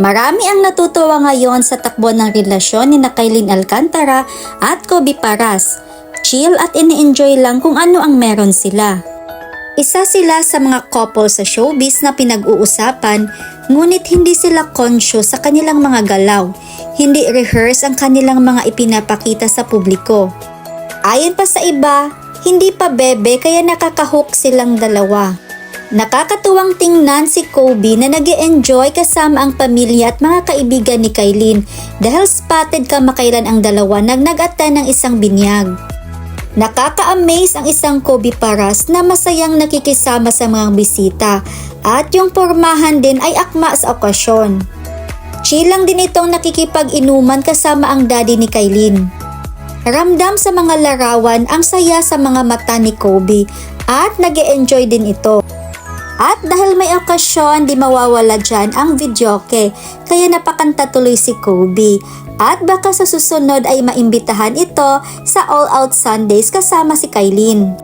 Marami ang natutuwa ngayon sa takbo ng relasyon ni na Kailin Alcantara at Kobe Paras. Chill at ini-enjoy lang kung ano ang meron sila. Isa sila sa mga couple sa showbiz na pinag-uusapan, ngunit hindi sila conscious sa kanilang mga galaw. Hindi rehearse ang kanilang mga ipinapakita sa publiko. Ayon pa sa iba, hindi pa bebe kaya nakakahook silang dalawa. Nakakatuwang tingnan si Kobe na nag enjoy kasama ang pamilya at mga kaibigan ni Kailin dahil spotted kamakailan ang dalawa nang nag-attend ng isang binyag. Nakaka-amaze ang isang Kobe Paras na masayang nakikisama sa mga bisita at yung pormahan din ay akma sa okasyon. Chill lang din itong nakikipag-inuman kasama ang daddy ni Kailin. Ramdam sa mga larawan ang saya sa mga mata ni Kobe at nag enjoy din ito. At dahil may okasyon, di mawawala dyan ang videoke, kaya napakanta tuloy si Kobe. At baka sa susunod ay maimbitahan ito sa All Out Sundays kasama si Kailin.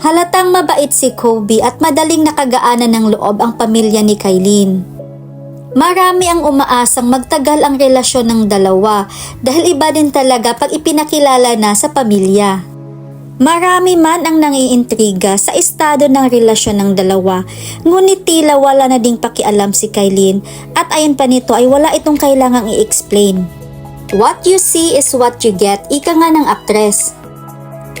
Halatang mabait si Kobe at madaling nakagaanan ng loob ang pamilya ni Kailin. Marami ang umaasang magtagal ang relasyon ng dalawa dahil iba din talaga pag ipinakilala na sa pamilya. Marami man ang nangiintriga sa estado ng relasyon ng dalawa, ngunit tila wala na ding pakialam si Kailin at ayon pa nito ay wala itong kailangang i-explain. What you see is what you get, ika nga ng aktres.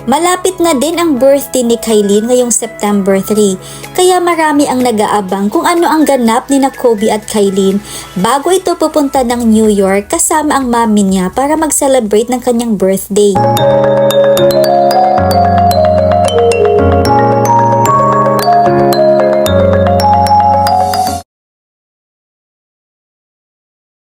Malapit na din ang birthday ni Kailin ngayong September 3, kaya marami ang nag-aabang kung ano ang ganap ni na Kobe at Kailin bago ito pupunta ng New York kasama ang mami niya para mag-celebrate ng kanyang birthday.